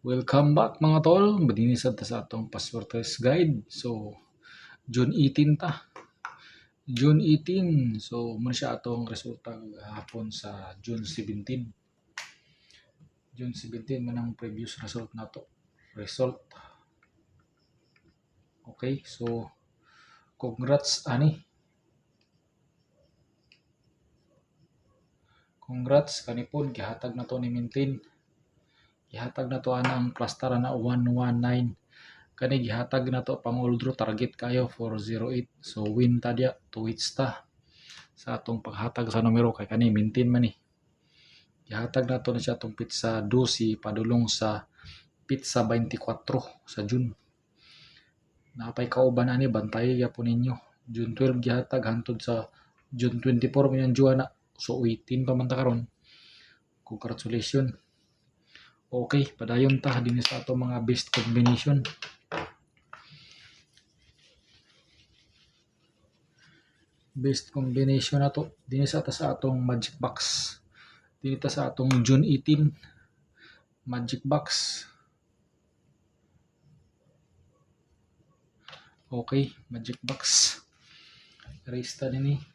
Welcome back mga tol. Madinisad ta sa atong password test guide. So, June 18 ta. June 18. So, muna siya atong resulta hapon sa June 17. June 17 man ang previous result nato. Result. Okay, so congrats ani. Congrats kanipon gihatag na to ni Mintin. Gihatag na to ang cluster na 119. Kani gihatag na to pang draw target kayo 408. So win ta dia 2 hits ta sa atong paghatag sa numero kay kani Mintin man ni. Gihatag na to na siya atong pizza 12 padulong sa pizza 24 sa June. Napay kauban ani bantay gyapon ninyo. June 12 gihatag hantod sa June 24 man yung Juana. So 18 pa man ta karon. Congratulations. Okay, padayon ta din sa ato mga best combination. Best combination na to. Din sa ta sa atong magic box. Din ta sa atong June 18 magic box. Okay, magic box. Erase ta din eh.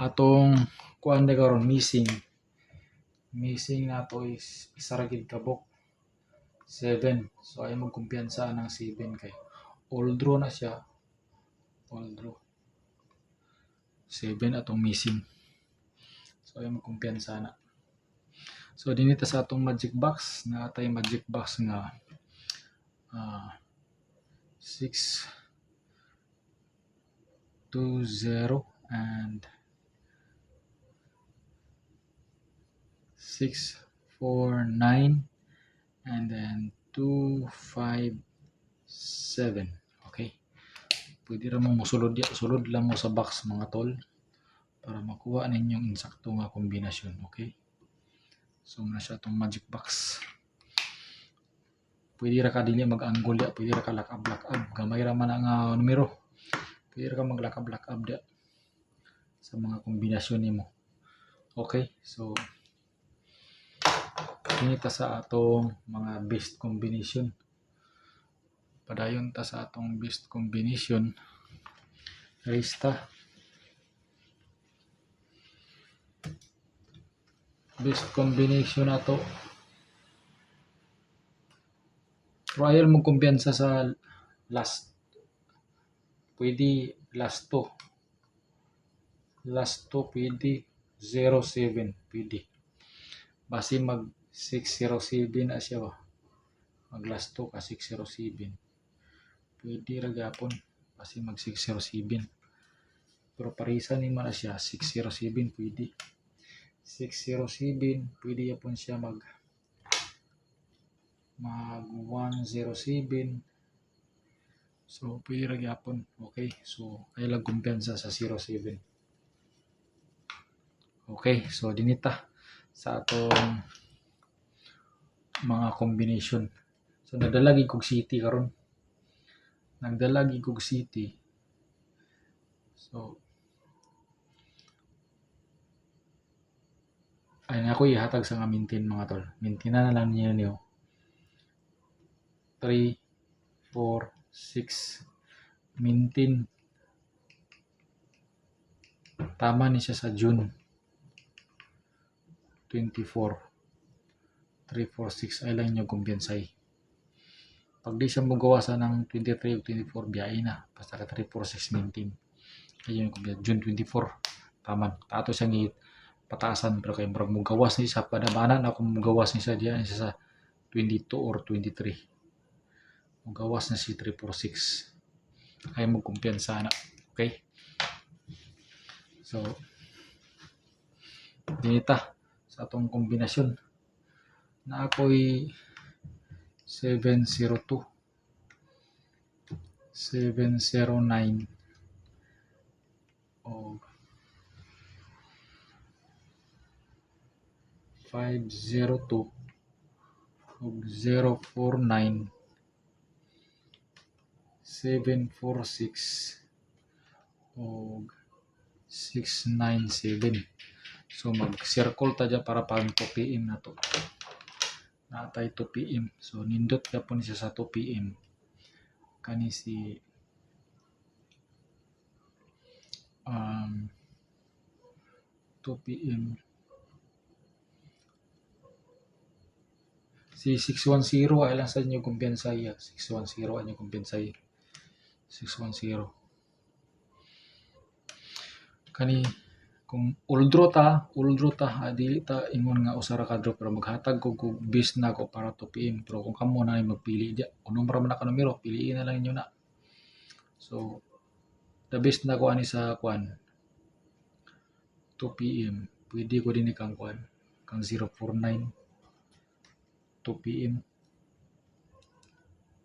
Atong kuan de karon missing. Missing nato is isa ra gid kabok 7 so ay magkumpiyansa ng 7 kay. All draw na siya. All draw. 7 atong missing. So ay magkumpiyansa na. So dinita sa atong magic box. Na atay magic box nga ah 6 2 0 and six, four, nine, and then two, five, seven. Okay. Pwede ra mo musulod sulod lang mo sa box mga tol para makuha ninyong insakto nga kombinasyon. Okay. So na siya tong magic box. Pwede ra ka dili mag-angle ya, pwede ra ka up. Gamay ra man ang uh, numero. Pwede ra ka up dia sa mga kombinasyon nimo. Okay. So Kinita sa atong mga best combination. Padayon ta sa atong best combination. Resta. Best combination na to. Trial mo kumpiyansa sa last. Pwede last to. Last to pwede 07 pwede. Basi mag 607 na siya ba. Mag last to ka 607. Pwede ra gyapon basi mag 607. Pero parisa ni man siya 607 pwede. 607 pwede yapon siya mag mag 107 so pwede ra okay so ay lang kumpiyansa sa 07 okay so dinita sa atong mga combination. So nagdalagi kog city karon. Nagdalagi kog city. So ay ako ihatag sa nga mintin mga tol. Mintina na lang niyo niyo. 3 4 6 mintin tama ni siya sa June 24 346 ay lang nyo kumpiyansay. Pag di siya magawasan ng 23 o 24, biyahe na. Basta ka 346 maintain. Ayun yung kumpiyansa. June 24. Taman. Tato siya ngit pataasan pero kay murag mo gawas ni sa padabana na kung gawas ni sa diyan sa 22 or 23 mo gawas na si 346 ay mo kumpiyansa na okay so dinita sa atong kombinasyon na ako'y 702 709 o. 502 o 049 746 o 697. So mag-circle ta dyan para pang 2 PM na to. Natay 2 PM. So nindot ka po niya sa 2 PM. Kani si um 2 PM. Si 610 ay lang sa inyo kumpiyansa iya. 610 ay inyo kumpiyansa iya. 610. Kani kung uldro ta, uldro ta, ingon nga usara ka draw pero maghatag ko kog bis na ko para 2 PM. Pero kung kamo na magpili dia, kung numero man ka numero, piliin na lang inyo na. So the best na ko ani sa kwan 2 PM. Pwede ko din kang kwan kang 049 2 PM.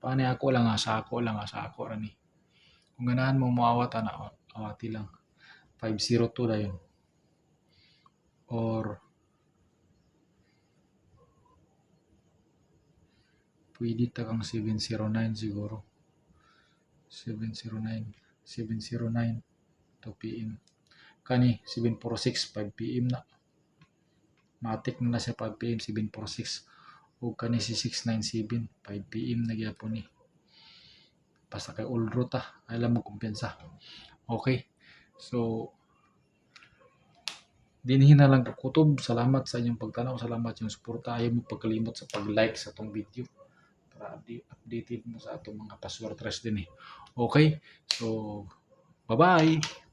Paano ako lang asa ako lang asa ako rani. Kung ganahan mo moawat ana awati lang. 502 dayon. Or pwede ta kang 709 siguro. 709 709 2 PM. Kani 746 5 PM na. Matik na na siya 5 PM 746 o kani si 697 5 PM na gyapon ni. Basta kay old route ah. Alam mo kumpiyansa. Okay. So dinhi na lang kutob. Salamat sa inyong pagtanaw. Salamat yung suporta. Ayaw mo pagkalimot sa pag-like sa tong video para update, updated mo sa atong mga password trace din eh. Okay? So, bye-bye!